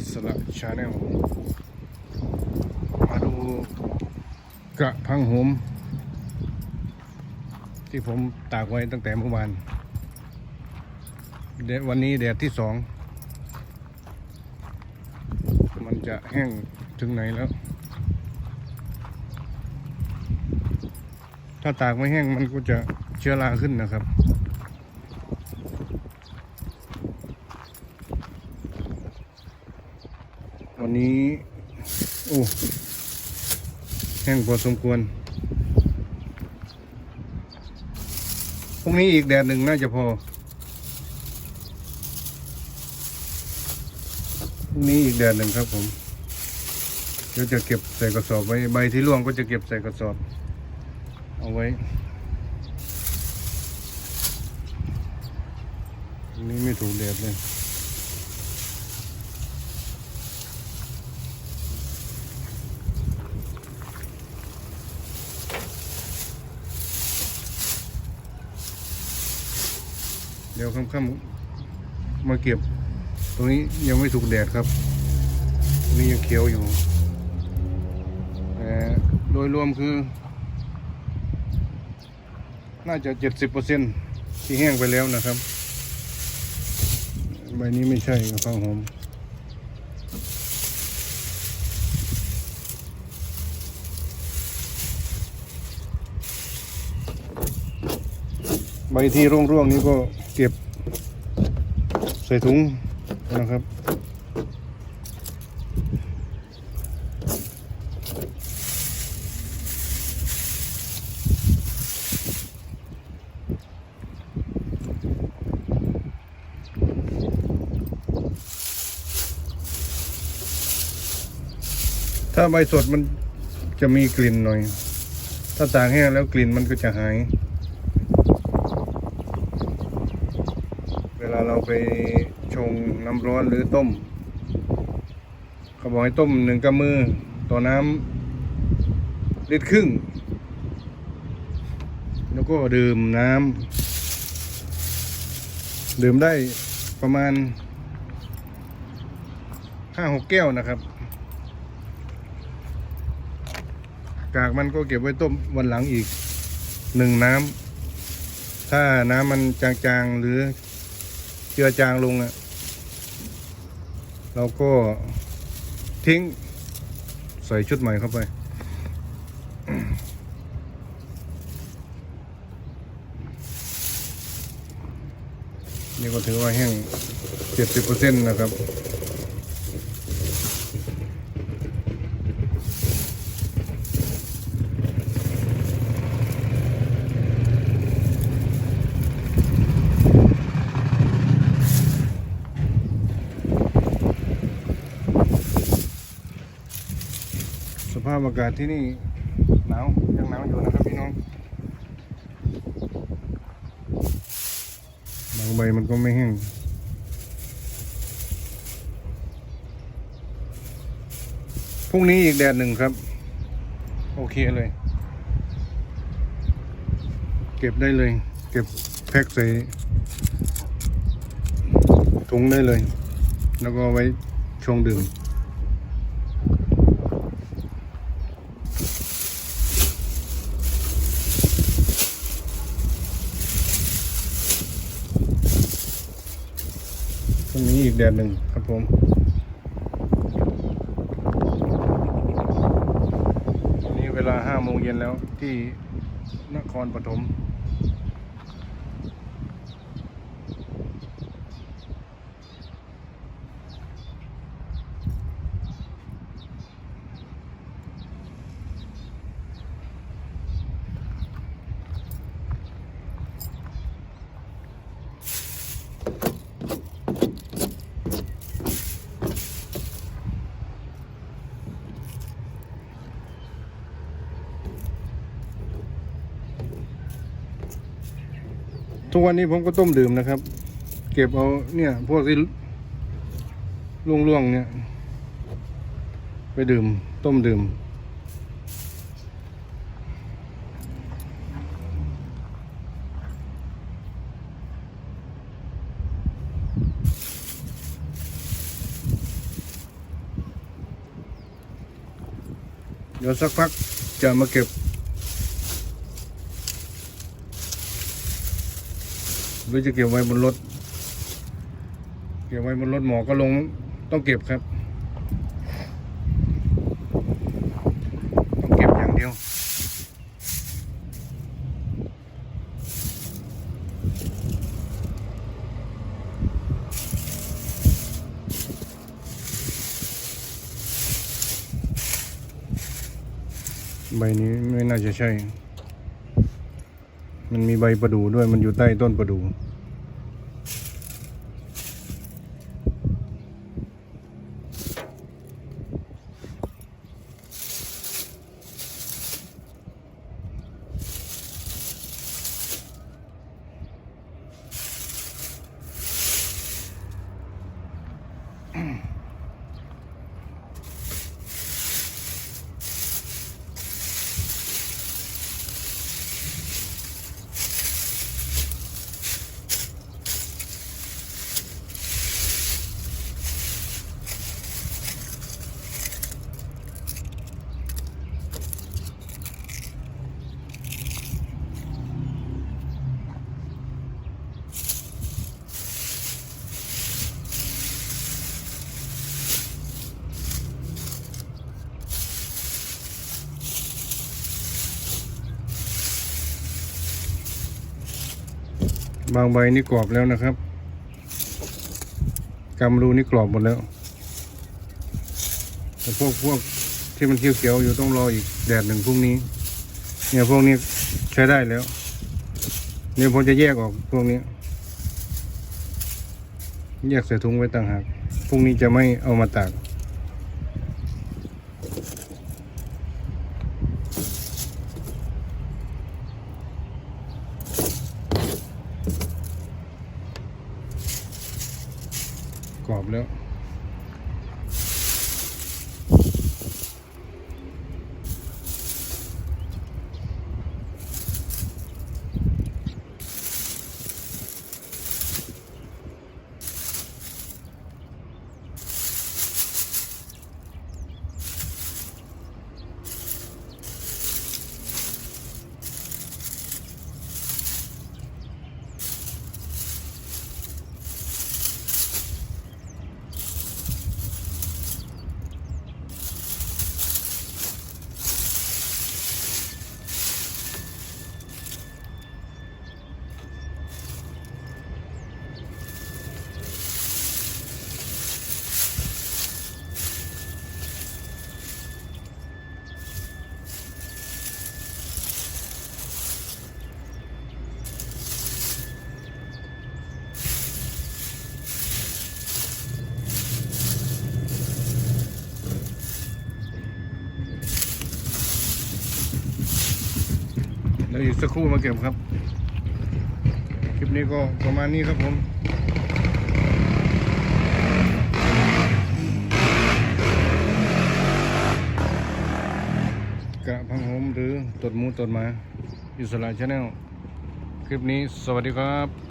สวัสดีครับอิสระชาแนลมาดูกระพังโหมที่ผมตากไว้ตั้งแต่เมื่อวานแดดวันนี้แดดที่สอง มันจะแห้งถึงไหนแล้ว ถ้าตากไม่แห้งมันก็จะเชื้อราขึ้นนะครับ วันนี้โอ้แห้งพอสมควรพรุ่งนี้อีกแดดหนึ่งน่าจะพอพรุ่งนี้อีกแดดหนึ่งครับผมเดี๋ยวจะเก็บใส่กระสอบไว้ใบที่ร่วงก็จะเก็บใส่กระสอบ เอาไว้นนี้ไม่ถูกแดดเลย ดี๋ยวค่ำๆมาเก็บ ตรงนี้ยังไม่ถูกแดดครับตรงนี้ยังเขียวอยู่แต่โดยรวมคือ น่าจะเจ็ดสิบเปอร์เซ็นที่แห้งไปแล้วนะครับ ใบนี้ไม่ใช่กระเพราหอมใบที่ร่วงๆนี้ก็ ก็บ ใส่ถุงนะครับถ้าใบสดมันจะมีกลิ่นหน่อย ถ้าตากแห้งแล้วกลิ่นมันก็จะหาย เวลาเราไปชงน้ำร้อนหรือต้ม เขาบอกให้ต้มหนึ่งกำมือต่อน้ำลิตรครึ่ง แล้วก็ดื่มน้ำดื่มได้ประมาณห้าหกแก้วนะครับ กากมันก็เก็บไว้ต้มวันหลังอีกหนึ่งน้ำถ้าน้ำมันจางๆ หรือ เจือจางลงอะเราก็ทิ้งใส่ชุดใหม่เข้าไป นี่ก็ถือว่าแห้งเจ็ดสิบเปอร์เซ็นต์นะครับ สภาพอากาศที่นี่หนาวยังหนาวอยู่นะครับพี่น้องบางใบมันก็ไม่แห้งพรุ่งนี้อีกแดดหนึ่งครับ โอเคเลย เก็บได้เลย เก็บแพ็คใส่ถุงได้เลย แล้วก็ไว้ชงดื่ม งนี้อีกแดดหนึ่งครับผมตอนนี้เวลาห้าโมงเย็นแล้วที่นครปฐม ทุกวันนี้ผมก็ต้มดื่มนะครับ เก็บเอาเนี่ย พวกที่ร่วงๆเนี่ย ไปดื่ม ต้มดื่ม เดี๋ยวสักพักจะมาเก็บ หรือจะเก็บไว้บนรถ เก็บไว้บนรถหมอก็ลงต้องเก็บครับ ต้องเก็บอย่างเดียวใบนี้ไม่น่าจะใช่ มันมีใบประดู่ด้วยมันอยู่ใต้ต้นประดู่ บางใบนี่กรอบแล้วนะครับกำรูนี่กรอบหมดแล้วแต่พวกพวกที่มันเขียวๆอยู่ต้องรออีกแดดหนึ่งพรุ่งนี้ เนี่ยพวกนี้ใช้ได้แล้วเนี่ยผมจะแยกออกพวกนี้ แยกใส่ถุงไว้ต่างหากพรุ่งนี้จะไม่เอามาตาก แล้วอีกสักครู่มาเก็บครับ คลิปนี้ก็ประมาณนี้ครับผมกระพังหมหรือตดมูตดมา อิสระชาแนล คลิปนี้สวัสดีครับ